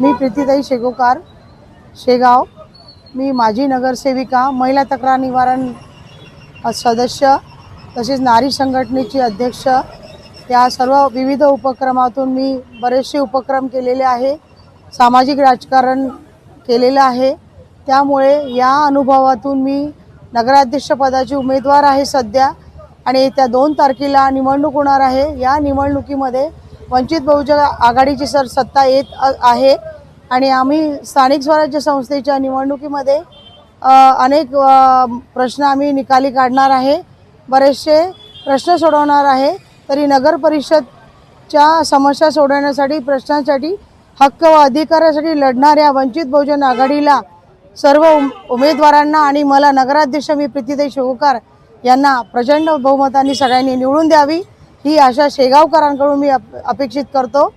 मी प्रीतीताई शेगोकार शेगाव. मी माजी नगरसेविका महिला तक्रार निवारण सदस्य तसेच नारी संघटनेची अध्यक्ष. या सर्व विविध उपक्रमातून मी बरेचसे उपक्रम केलेले आहे. सामाजिक राजकारण केलेलं आहे. त्यामुळे या अनुभवातून मी नगराध्यक्षपदाची उमेदवार आहे सध्या आणि येत्या दोन तारखेला निवडणूक होणार आहे. या निवडणुकीमध्ये वंचित बहुजन आघाडीची सर सत्ता येत आहे. आणि आम्ही स्थानिक स्वराज्य संस्थेच्या निवडणुकीमध्ये अनेक प्रश्न आम्ही निकाली काढणार आहे. बरेचसे प्रश्न सोडवणार आहे. तरी नगर परिषदच्या समस्या सोडवण्यासाठी प्रश्नांसाठी हक्क व अधिकारासाठी लढणाऱ्या वंचित बहुजन आघाडीला सर्व उम उमेदवारांना आणि मला नगराध्यक्ष मी प्रीतीताई शिवकार यांना प्रचंड बहुमतांनी सगळ्यांनी निवडून द्यावी ही आशा शेगावकरांकडून मी अप अपेक्षित करतो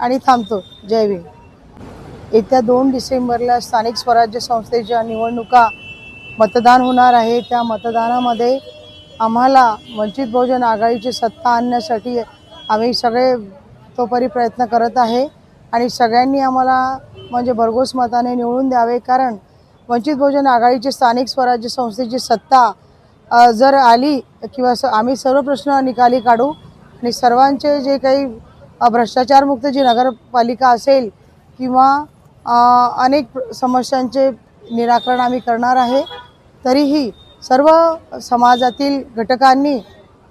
आणि थांबतो. जय भीम. येत्या दोन डिसेंबरला स्थानिक स्वराज्य संस्थेच्या निवडणुका मतदान होणार आहे. त्या मतदानामध्ये आम्हाला वंचित बहुजन आघाडीची सत्ता आणण्यासाठी आम्ही सगळे तोपरी प्रयत्न करत आहे आणि सगळ्यांनी आम्हाला म्हणजे भरघोस मताने निवडून द्यावे. कारण वंचित बहुजन आघाडीची स्थानिक स्वराज्य संस्थेची सत्ता जर आली किंवा स आम्ही सर्व प्रश्न निकाली काढू आणि सर्वांचे जे काही भ्रष्टाचारमुक्त जी नगरपालिका असेल किंवा अनेक समस्यांचे निराकरण आम्ही करणार आहे. तरीही सर्व समाजातील घटकांनी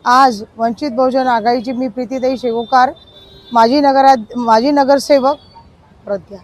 आज वंचित बहुजन आघाडीची मी प्रीतीताई शेगोकार माजी नगरा माजी नगरसेवक प्रज्ञा